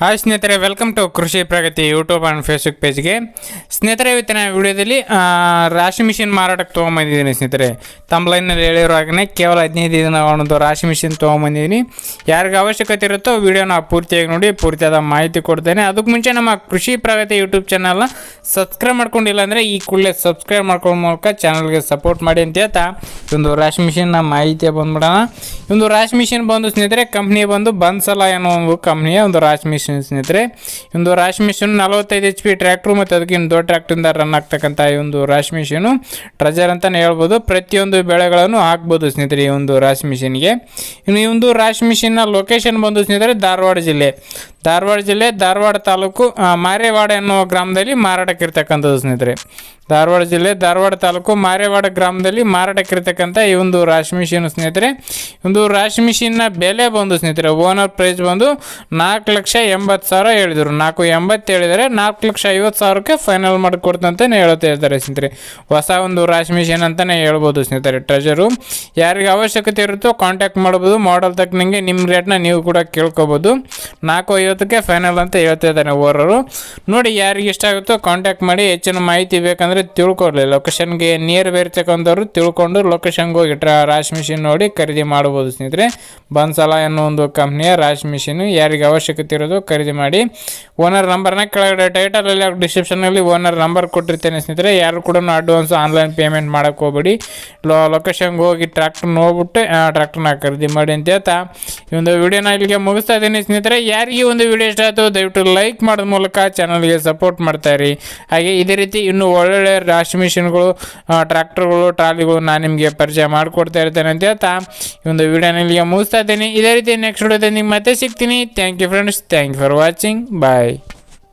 Hi ಸ್ನೇಹಿತರೆ welcome to Krishi Pragati YouTube and Facebook ಪೇಜ್ಗೆ ಸ್ನೇಹಿತರೆ, ಇವತ್ತಿನ ವಿಡಿಯೋದಲ್ಲಿ ರಾಶಿ ಮಿಷಿನ್ ಮಾರಾಟಕ್ಕೆ ತೊಗೊಂಬಂದಿದ್ದೀನಿ ಸ್ನೇಹಿತರೆ. ತಮ್ಮ ಲೈನಲ್ಲಿ ಹೇಳಿರೋ ಹಾಗೆ ಕೇವಲ ಹದಿನೈದು ದಿನ ಒಂದು ರಾಶಿ ಮಿಷಿನ್ ತೊಗೊಂಬಂದಿದ್ದೀನಿ. ಯಾರಿಗೆ ಅವಶ್ಯಕತೆ ಇರುತ್ತೋ ವಿಡಿಯೋನ ಪೂರ್ತಿಯಾಗಿ ನೋಡಿ, ಪೂರ್ತಿಯಾದ ಮಾಹಿತಿ ಕೊಡ್ತೇನೆ. ಅದಕ್ಕೆ ಮುಂಚೆ ನಮ್ಮ ಕೃಷಿ ಪ್ರಗತಿ ಯೂಟ್ಯೂಬ್ ಚಾನಲ್ನ ಸಬ್ಸ್ಕ್ರೈಬ್ ಮಾಡ್ಕೊಂಡಿಲ್ಲ ಅಂದರೆ ಈ ಕೂಡಲೇ ಸಬ್ಸ್ಕ್ರೈಬ್ ಮಾಡ್ಕೊಳ್ಳೋ ಮೂಲಕ ಚಾನಲ್ಗೆ ಸಪೋರ್ಟ್ ಮಾಡಿ ಅಂತ ಹೇಳ್ತಾ ಒಂದು ರಾಶಿ ಮಿಷಿನ್ನ ಮಾಹಿತಿ ಬಂದ್ಬಿಡೋಣ. ಒಂದು ರಾಶಿ ಮಿಷಿನ್ ಬಂದು ಸ್ನೇಹಿತರೆ ಕಂಪ್ನಿ ಬಂದು ಬನ್ಸಲ ಅನ್ನೋ ಒಂದು ಕಂಪ್ನಿಯ ಒಂದು ರಾಶಿ ಮಿಷಿನ್ ಸ್ನೇಹಿತರೆ ಈ ಒಂದು ರಾಶಿ ಮಿಷಿನ್ ನಲವತ್ತೈದು ಎಚ್ ಪಿ ಟ್ರ್ಯಾಕ್ಟ್ರು ಮತ್ತು ಅದಕ್ಕಿಂತ ದೊಡ್ಡ ಟ್ರ್ಯಾಕ್ಟ್ರಿಂದ ರನ್ ಆಗ್ತಕ್ಕಂಥ ಈ ಒಂದು ರಾಶಿ ಮಿಷನು. ಟ್ರಜರ್ ಅಂತಲೇ ಹೇಳ್ಬೋದು. ಪ್ರತಿಯೊಂದು ಬೆಳೆಗಳನ್ನು ಹಾಕ್ಬೋದು ಸ್ನೇಹಿತರೆ ಈ ಒಂದು ರಾಶಿ ಮಿಷಿನ್ಗೆ. ಇನ್ನು ಈ ಒಂದು ರಾಶಿ ಮಿಷಿನ್ನ ಲೊಕೇಶನ್ ಬಂದು ಸ್ನೇಹಿತರೆ ಧಾರವಾಡ ಜಿಲ್ಲೆ. ಧಾರವಾಡ ಜಿಲ್ಲೆ, ಧಾರವಾಡ ತಾಲೂಕು ಮಾರೇವಾಡ ಎನ್ನುವ ಗ್ರಾಮದಲ್ಲಿ ಮಾರಾಟಕ್ಕಿರ್ತಕ್ಕಂಥದ್ದು ಸ್ನೇಹಿತರೆ. ಧಾರವಾಡ ಜಿಲ್ಲೆ, ಧಾರವಾಡ ತಾಲೂಕು, ಮಾರೇವಾಡ ಗ್ರಾಮದಲ್ಲಿ ಮಾರಾಟಕ್ಕಿರ್ತಕ್ಕಂಥ ಈ ಒಂದು ರಾಶಿ ಮಿಷಿನ್ ಸ್ನೇಹಿತರೆ. ಒಂದು ರಾಶಿ ಮಿಷಿನ್ನ ಬೆಲೆ ಬಂದು ಸ್ನೇಹಿತರೆ, ಓನರ್ ಪ್ರೈಸ್ ಬಂದು ನಾಲ್ಕು ಲಕ್ಷ ಎಂಬತ್ತು ಸಾವಿರ ಹೇಳಿದರು. ನಾಲ್ಕು ಎಂಬತ್ತು ಹೇಳಿದರೆ ನಾಲ್ಕು ಲಕ್ಷ ಐವತ್ತು ಸಾವಿರಕ್ಕೆ ಫೈನಲ್ ಮಾಡಿಕೊಡ್ತಂತ ಹೇಳ್ತಾ ಇರ್ತಾರೆ ಸ್ನೇಹಿತರೆ. ಹೊಸ ಒಂದು ರಾಶಿ ಮಿಷಿನ್ ಅಂತಲೇ ಹೇಳ್ಬೋದು ಸ್ನೇಹಿತರೆ. ಟ್ರೆಜರು ಯಾರಿಗೆ ಅವಶ್ಯಕತೆ ಇರುತ್ತೋ ಕಾಂಟ್ಯಾಕ್ಟ್ ಮಾಡ್ಬೋದು. ಮಾಡಲ್ ತಕ್ಕನಂಗೆ ನಿಮ್ಮ ರೇಟ್ನ ನೀವು ಕೂಡ ಕೇಳ್ಕೊಬೋದು. ನಾಲ್ಕು ಐವತ್ತಕ್ಕೆ ಫೈನಲ್ ಅಂತ ಹೇಳ್ತಾ ಇದ್ದಾನೆ ಓರರು ನೋಡಿ, ಯಾರಿಗೆ ಇಷ್ಟ ಆಗುತ್ತೋ ಕಾಂಟ್ಯಾಕ್ಟ್ ಮಾಡಿ ಹೆಚ್ಚಿನ ಮಾಹಿತಿ ಬೇಕಂದರೆ ತಿಳ್ಕೊಡ್ಲಿ ಲೊಕೇಶನ್ಗೆ ನಿಯರ್ ಬೇರ್ತಕ್ಕಂಥವ್ರು ತಿಳ್ಕೊಂಡು ಲೊಕೇಶನ್ಗೆ ಹೋಗಿ ಟ್ರಾ ರಾಶಿ ಮಿಷಿನ್ ನೋಡಿ ಖರೀದಿ ಮಾಡ್ಬೋದು ಸ್ನೇಹಿತರೆ. ಬನ್ಸಲ ಅನ್ನೋ ಒಂದು ಕಂಪ್ನಿಯ ರಾಶ್ ಮಿಷಿನ್ ಯಾರಿಗೆ ಅವಶ್ಯಕತೆ ಇರೋದೋ ಖರೀದಿ ಮಾಡಿ. ಓನರ್ ನಂಬರ್ನ ಕೆಳಗಡೆ ಟೈಟಲಲ್ಲಿ ಡಿಸ್ಕ್ರಿಪ್ಷನಲ್ಲಿ ಓನರ್ ನಂಬರ್ ಕೊಟ್ಟಿರ್ತೇನೆ ಸ್ನೇಹಿತರೆ. ಯಾರು ಕೂಡ ಅಡ್ವಾನ್ಸ್ ಆನ್ಲೈನ್ ಪೇಮೆಂಟ್ ಮಾಡೋಕ್ಕೆ ಹೋಗ್ಬೇಡಿ. ಲೊ ಲೊಕೇಶನ್ಗೆ ಹೋಗಿ ಟ್ರ್ಯಾಕ್ಟರ್ ನೋಡ್ಬಿಟ್ಟು ಟ್ರ್ಯಾಕ್ಟರ್ನ ಖರೀದಿ ಮಾಡಿ ಅಂತ ಹೇಳ್ತಾ, ಈ ಒಂದು ವಿಡಿಯೋನ ಇಲ್ಲಿಗೆ ಮುಗಿಸ್ತಾ ಇದ್ದೀನಿ. ಸ್ನೇಹಿತರೆ, ಯಾರಿಗೆ ಒಂದು ವಿಡಿಯೋ ಇಷ್ಟ ಆಯಿತು, ದಯವಿಟ್ಟು ಲೈಕ್ ಮಾಡೋದ ಮೂಲಕ ಚಾನಲ್ಗೆ ಸಪೋರ್ಟ್ ಮಾಡ್ತಾ ಇರಿ. ಹಾಗೆ ಇದೇ ರೀತಿ ಇನ್ನೂ ಒಳ್ಳೊಳ್ಳೆ ರಾಶಿ ಮಿಷಿನ್ಗಳು ಟ್ರ್ಯಾಕ್ಟರ್ಗಳು ಟ್ರಾಲಿಗಳು ನಾನು ನಿಮಗೆ ಪರಿಚಯ ಮಾಡಿಕೊಡ್ತಾ ಇರ್ತೇನೆ ಅಂತ ಹೇಳ್ತಾ, ಈ ಒಂದು ವಿಡಿಯೋನ ಇಲ್ಲಿಗೆ ಮುಗಿಸ್ತಾ ಇದ್ದೀನಿ. ಇದೇ ರೀತಿ ನೆಕ್ಸ್ಟ್ ವಿಡಿಯೋದಲ್ಲಿ ನಿಮ್ಗೆ ಮತ್ತೆ ಸಿಗ್ತೀನಿ. Thank you friends thank you for watching bye